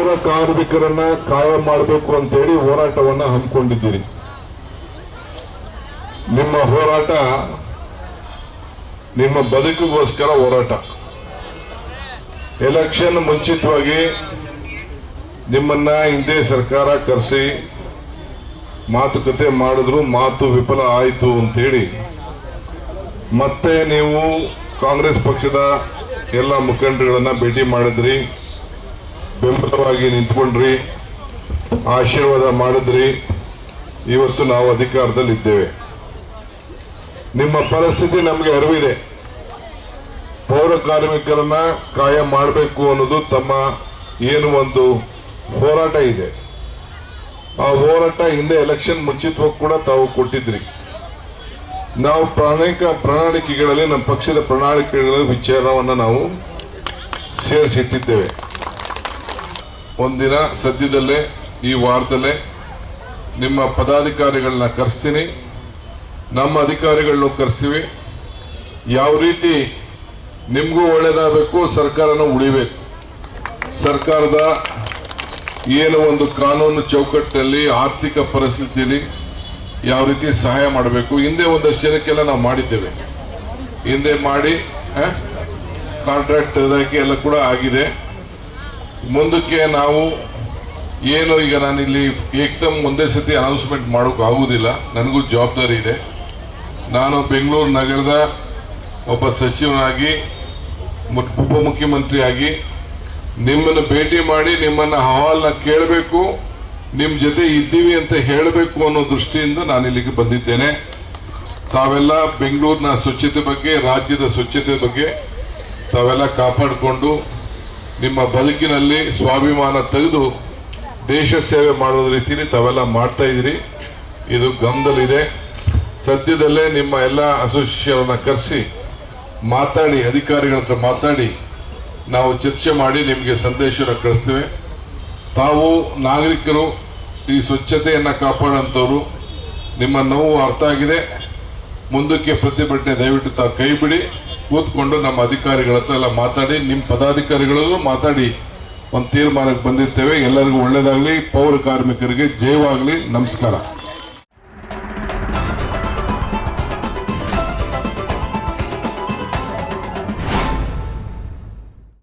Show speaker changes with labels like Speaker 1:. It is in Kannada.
Speaker 1: ಪೌರ ಕಾರ್ಮಿಕರನ್ನ ಕಾಯಂ ಮಾಡಬೇಕು ಅಂತೇಳಿ ಹೋರಾಟವನ್ನ ಹಮ್ಮಿಕೊಂಡಿದ್ದೀರಿ. ನಿಮ್ಮ ಹೋರಾಟ, ನಿಮ್ಮ ಬದುಕಿಗೋಸ್ಕರ ಹೋರಾಟ. ಎಲೆಕ್ಷನ್ ಮುಂಚಿತವಾಗಿ ನಿಮ್ಮನ್ನ ಹಿಂದೆ ಸರ್ಕಾರ ಕರೆಸಿ ಮಾತುಕತೆ ಮಾಡಿದ್ರು ಮಾತು ವಿಫಲ ಆಯಿತು ಅಂತೇಳಿ ಮತ್ತೆ ನೀವು ಕಾಂಗ್ರೆಸ್ ಪಕ್ಷದ ಎಲ್ಲ ಮುಖಂಡರುಗಳನ್ನ ಭೇಟಿ ಮಾಡಿದ್ರಿ. ಬೆಂಬಲವಾಗಿ ನಿಂತ್ಕೊಂಡ್ರಿ, ಆಶೀರ್ವಾದ ಮಾಡಿದ್ರಿ, ಇವತ್ತು ನಾವು ಅಧಿಕಾರದಲ್ಲಿದ್ದೇವೆ. ನಿಮ್ಮ ಪರಿಸ್ಥಿತಿ ನಮಗೆ ಅರಿವಿದೆ. ಪೌರ ಕಾರ್ಮಿಕರನ್ನ ಕಾಯಂ ಮಾಡಬೇಕು ಅನ್ನೋದು ತಮ್ಮ ಏನು ಒಂದು ಹೋರಾಟ ಇದೆ. ಆ ಹೋರಾಟ ಹಿಂದೆ ಎಲೆಕ್ಷನ್ ಮುಂಚಿತವಾಗಿ ಕೂಡ ತಾವು ಕೊಟ್ಟಿದ್ರಿ. ನಾವು ಅನೇಕ ಪ್ರಣಾಳಿಕೆಗಳಲ್ಲಿ, ನಮ್ಮ ಪಕ್ಷದ ಪ್ರಣಾಳಿಕೆಗಳ ವಿಚಾರವನ್ನು ನಾವು ಸೇರಿಸಿಟ್ಟಿದ್ದೇವೆ. ಒಂದಿನ ಸದ್ಯದಲ್ಲೇ ಈ ವಾರದಲ್ಲೇ ನಿಮ್ಮ ಪದಾಧಿಕಾರಿಗಳನ್ನ ಕರೆಸ್ತೀನಿ. ನಮ್ಮ ಅಧಿಕಾರಿಗಳನ್ನು ಕರೆಸ್ತೀವಿ ಯಾವ ರೀತಿ ನಿಮಗೂ ಒಳ್ಳೇದಾಗಬೇಕು, ಸರ್ಕಾರನೂ ಉಳಿಬೇಕು. ಸರ್ಕಾರದ ಏನು ಒಂದು ಕಾನೂನು ಚೌಕಟ್ಟಿನಲ್ಲಿ ಆರ್ಥಿಕ ಪರಿಸ್ಥಿತಿಯಲ್ಲಿ ಯಾವ ರೀತಿ ಸಹಾಯ ಮಾಡಬೇಕು, ಹಿಂದೆ ಒಂದಷ್ಟು ಜನಕ್ಕೆಲ್ಲ ನಾವು ಮಾಡಿದ್ದೇವೆ. ಹಿಂದೆ ಮಾಡಿ ಕಾಂಟ್ರಾಕ್ಟ್ ತೆಗೆದಾಕಿ ಎಲ್ಲ ಕೂಡ ಆಗಿದೆ. ಮುಂದಕ್ಕೆ ನಾವು ಏನು ಈಗ ನಾನಿಲ್ಲಿ ಏಕ್ದಮ್ ಒಂದೇ ಸತಿ ಅನೌನ್ಸ್ಮೆಂಟ್ ಮಾಡೋಕೆ ಆಗುವುದಿಲ್ಲ ನನಗೂ ಜವಾಬ್ದಾರಿ ಇದೆ. ನಾನು ಬೆಂಗಳೂರು ನಗರದ ಒಬ್ಬ ಸಚಿವನಾಗಿ ಉಪಮುಖ್ಯಮಂತ್ರಿಯಾಗಿ ನಿಮ್ಮನ್ನು ಭೇಟಿ ಮಾಡಿ ನಿಮ್ಮನ್ನು ಅಹವಾಲನ್ನ ಕೇಳಬೇಕು ನಿಮ್ಮ ಜೊತೆ ಇದ್ದೀವಿ ಅಂತ ಹೇಳಬೇಕು ಅನ್ನೋ ದೃಷ್ಟಿಯಿಂದ ನಾನು ಇಲ್ಲಿಗೆ ಬಂದಿದ್ದೇನೆ. ತಾವೆಲ್ಲ ಬೆಂಗಳೂರಿನ ಸ್ವಚ್ಛತೆ ಬಗ್ಗೆ, ರಾಜ್ಯದ ಸ್ವಚ್ಛತೆ ಬಗ್ಗೆ ತಾವೆಲ್ಲ ಕಾಪಾಡಿಕೊಂಡು ನಿಮ್ಮ ಬದುಕಿನಲ್ಲಿ ಸ್ವಾಭಿಮಾನ ತೆಗೆದು ದೇಶ ಸೇವೆ ಮಾಡೋ ರೀತಿಯಲ್ಲಿ ತಾವೆಲ್ಲ ಮಾಡ್ತಾ ಇದ್ದೀರಿ. ಇದು ಗಮನದಲ್ಲಿದೆ. ಸದ್ಯದಲ್ಲೇ ನಿಮ್ಮ ಎಲ್ಲ ಅಸೋಸಿಯೇಷನ್ ಕರೆಸಿ, ಮಾತಾಡಿ, ಅಧಿಕಾರಿಗಳ ಹತ್ರ ಮಾತಾಡಿ, ನಾವು ಚರ್ಚೆ ಮಾಡಿ ನಿಮಗೆ ಸಂದೇಶನ ಕಳಿಸ್ತೇವೆ. ತಾವು ನಾಗರಿಕರು, ಈ ಸ್ವಚ್ಛತೆಯನ್ನು ಕಾಪಾಡೋಂಥವ್ರು ನಿಮ್ಮ ನೋವು ಅರ್ಥ ಆಗಿದೆ. ಮುಂದಕ್ಕೆ ಪ್ರತಿಭಟನೆ ದಯವಿಟ್ಟು ತಾವು ಕೈ ಬಿಡಿ. ಕೂತ್ಕೊಂಡು ನಮ್ಮ ಅಧಿಕಾರಿಗಳ ಹತ್ರ ಎಲ್ಲ ಮಾತಾಡಿ ನಿಮ್ಮ ಪದಾಧಿಕಾರಿಗಳಲ್ಲೂ ಮಾತಾಡಿ. ಒಂದು ತೀರ್ಮಾನಕ್ಕೆ ಬಂದಿರ್ತೇವೆ. ಎಲ್ಲರಿಗೂ ಒಳ್ಳೇದಾಗಲಿ. ಪೌರ ಕಾರ್ಮಿಕರಿಗೆ ಜಯವಾಗಲಿ. ನಮಸ್ಕಾರ.